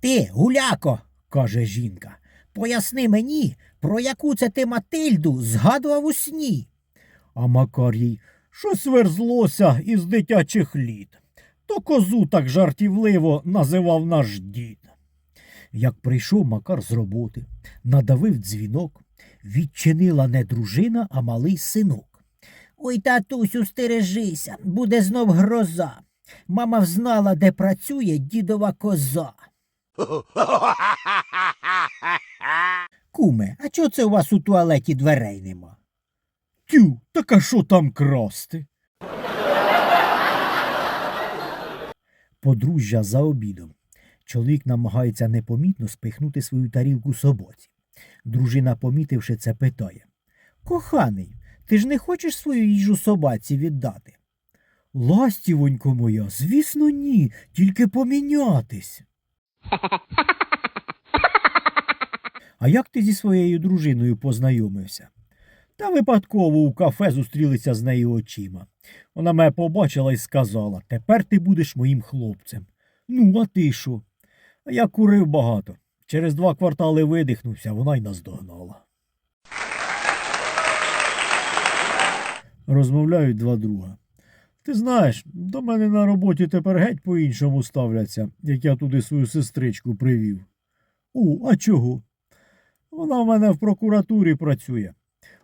Ти, гуляко, каже жінка, поясни мені, про яку це ти Матильду згадував у сні. А Макар їй щось верзлося із дитячих літ. То козу так жартівливо називав наш дід. Як прийшов Макар з роботи, надавив дзвінок, відчинила не дружина, а малий синок. Ой, татусю, стережися, буде знов гроза. Мама взнала, де працює дідова коза. Куме, а чого це у вас у туалеті дверей нема? Тю, так а що там красти? Подружжя за обідом. Чоловік намагається непомітно спихнути свою тарілку собаці. Дружина, помітивши це, питає Коханий, ти ж не хочеш свою їжу собаці віддати? Ластівонько моя, звісно, ні, тільки помінятись. А як ти зі своєю дружиною познайомився? Та випадково у кафе зустрілися з нею очима. Вона мене побачила і сказала тепер ти будеш моїм хлопцем. Ну, а ти що? А я курив багато. Через два квартали видихнувся, вона й наздогнала. Розмовляють два друга. Ти знаєш, до мене на роботі тепер геть по-іншому ставляться, як я туди свою сестричку привів. У, а чого? Вона в мене в прокуратурі працює.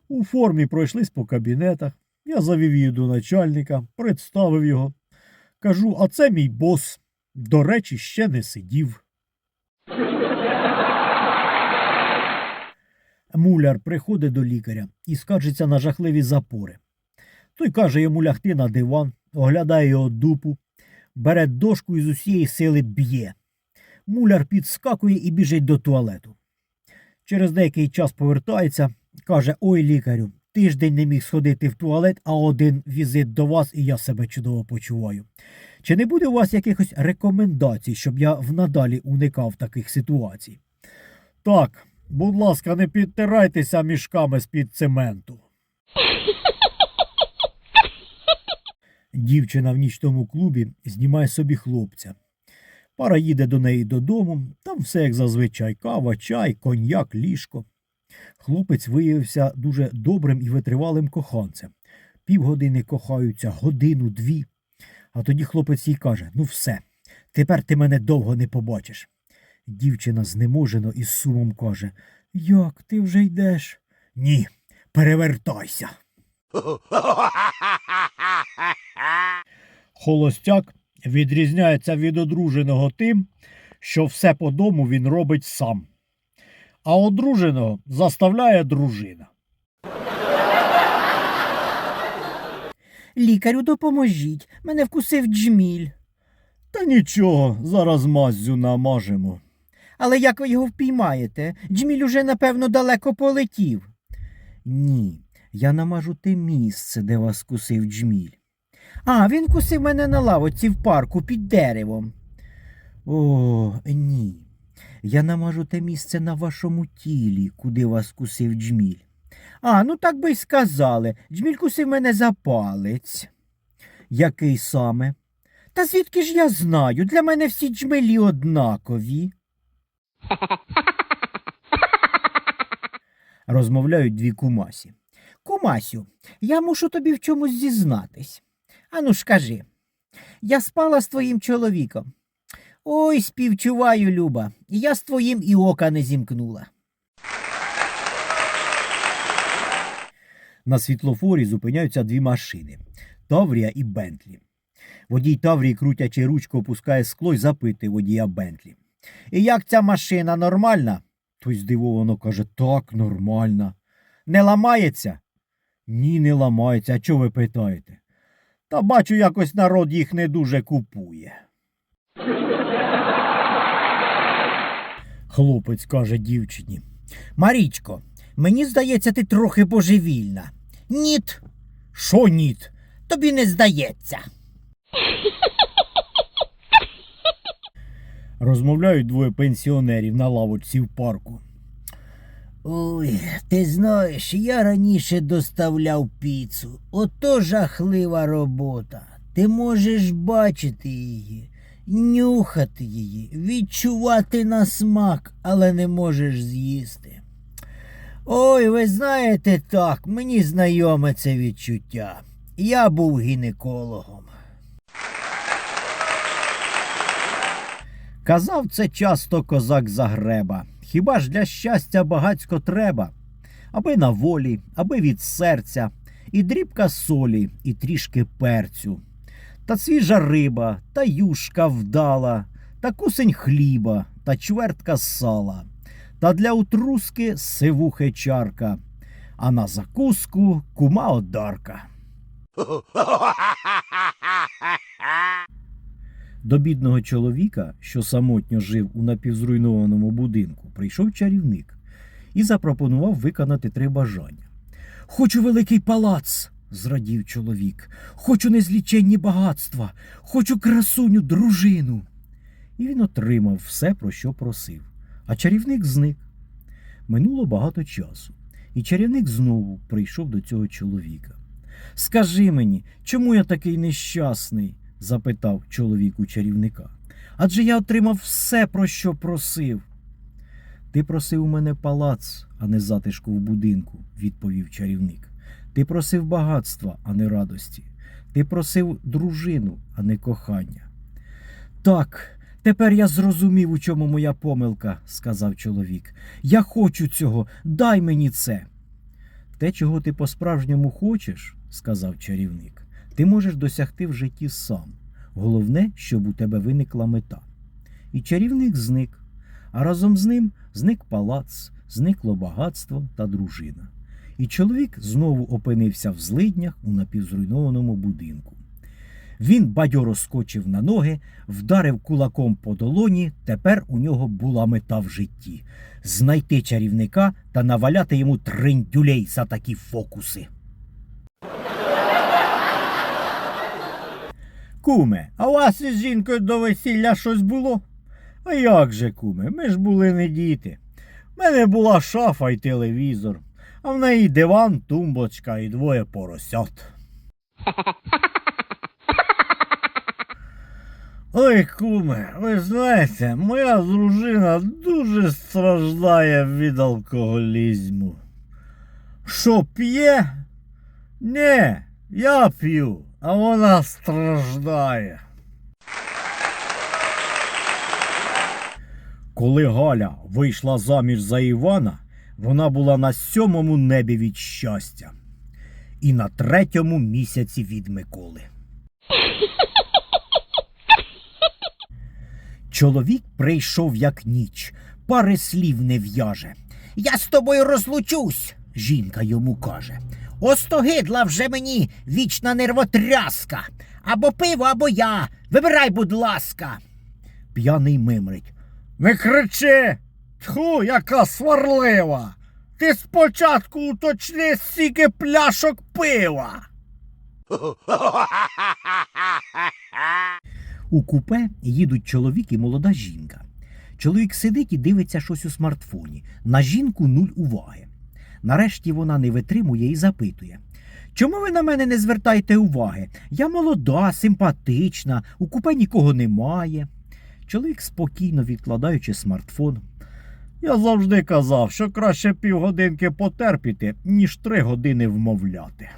У формі пройшлись по кабінетах. Я завів її до начальника, представив його. Кажу, а це мій бос. До речі, ще не сидів. Муляр приходить до лікаря і скаржиться на жахливі запори. Той каже йому лягти на диван, оглядає його дупу, бере дошку і з усієї сили б'є. Муляр підскакує і біжить до туалету. Через деякий час повертається, каже: Ой, лікарю, тиждень не міг сходити в туалет, а один візит до вас, і я себе чудово почуваю. Чи не буде у вас якихось рекомендацій, щоб я внадалі уникав таких ситуацій? Так, будь ласка, не підтирайтеся мішками з-під цементу. Дівчина в нічному клубі знімає собі хлопця. Пара їде до неї додому, там все як зазвичай кава, чай, коньяк, ліжко. Хлопець виявився дуже добрим і витривалим коханцем. Півгодини кохаються, годину, дві. А тоді хлопець їй каже: Ну все, тепер ти мене довго не побачиш. Дівчина знеможено із сумом каже: Як ти вже йдеш? Ні, перевертайся. Холостяк відрізняється від одруженого тим, що все по дому він робить сам. А одруженого заставляє дружина. Лікарю допоможіть. Мене вкусив джміль. Та нічого, зараз маззю намажемо. Але як ви його впіймаєте? Джміль уже, напевно, далеко полетів. Ні, я намажу те місце, де вас кусив джміль. А, він кусив мене на лавоці в парку під деревом. О, ні. Я намажу те місце на вашому тілі, куди вас кусив джміль. А, ну так би й сказали. Джміль кусив мене за палець. Який саме? Та звідки ж я знаю? Для мене всі джмелі однакові. Розмовляють дві кумасі. Кумасю, я мушу тобі в чомусь зізнатись. Ану ж кажи, я спала з твоїм чоловіком. Ой, співчуваю, Люба, я з твоїм і ока не зімкнула. На світлофорі зупиняються дві машини Таврія і Бентлі. Водій Таврії, крутячи ручку, опускає скло і запитує водія Бентлі. І як ця машина нормальна? Той здивовано каже, так, нормальна. Не ламається? Ні, не ламається. А чого ви питаєте? Та бачу, якось народ їх не дуже купує. Хлопець каже дівчині. Марічко, мені здається, ти трохи божевільна. Ніт. Що ніт? Тобі не здається. Розмовляють двоє пенсіонерів на лавочці в парку. Ой, ти знаєш, я раніше доставляв піцу. Ото жахлива робота. Ти можеш бачити її. Нюхати її, відчувати на смак, але не можеш з'їсти. Ой, ви знаєте так, мені знайоме це відчуття. Я був гінекологом. Казав це часто козак Загреба. Хіба ж для щастя багацько треба? Аби на волі, аби від серця, і дрібка солі, і трішки перцю, та свіжа риба, та юшка вдала, та кусень хліба, та чвертка сала, та для утруски сивухи чарка, а на закуску кума одарка. До бідного чоловіка, що самотньо жив у напівзруйнованому будинку, прийшов чарівник і запропонував виконати три бажання. Хочу великий палац, зрадів чоловік, хочу незліченні багатства, хочу красуню, дружину. І він отримав все, про що просив. А чарівник зник. Минуло багато часу, і чарівник знову прийшов до цього чоловіка. Скажи мені, чому я такий нещасний? Запитав чоловік у чарівника. Адже я отримав все, про що просив. Ти просив у мене палац, а не затишку в будинку, відповів чарівник. Ти просив багатства, а не радості. Ти просив дружину, а не кохання. Так, тепер я зрозумів, у чому моя помилка, сказав чоловік. Я хочу цього, дай мені це. Те, чого ти по-справжньому хочеш, сказав чарівник, ти можеш досягти в житті сам. Головне, щоб у тебе виникла мета. І чарівник зник, а разом з ним зник палац, зникло багатство та дружина. І чоловік знову опинився в злиднях у напівзруйнованому будинку. Він бадьоро скочив на ноги, вдарив кулаком по долоні. Тепер у нього була мета в житті знайти чарівника та наваляти йому триндюлей за такі фокуси. Куме, а у вас із жінкою до весілля щось було? А як же, куме, ми ж були не діти. В мене була шафа і телевізор, а в неї диван, тумбочка і двоє поросят. Ой, куме, ви знаєте, моя дружина дуже страждає від алкоголізму. Що п'є? Не, я п'ю, а вона страждає. Коли Галя вийшла заміж за Івана, вона була на сьомому небі від щастя і на третьому місяці від Миколи. Чоловік прийшов як ніч, пари слів не в'яже. Я з тобою розлучусь, жінка йому каже. Остогидла вже мені вічна нервотряска. Або пиво, або я. Вибирай, будь ласка. П'яний мимрить. Не кричи. Тьху, яка сварлива. Ти спочатку уточни, скільки пляшок пива. У купе їдуть чоловік і молода жінка. Чоловік сидить і дивиться щось у смартфоні. На жінку нуль уваги. Нарешті вона не витримує і запитує. Чому ви на мене не звертаєте уваги? Я молода, симпатична, у купе нікого немає. Чоловік спокійно відкладаючи смартфон. Я завжди казав, що краще півгодинки потерпіти, ніж три години вмовляти.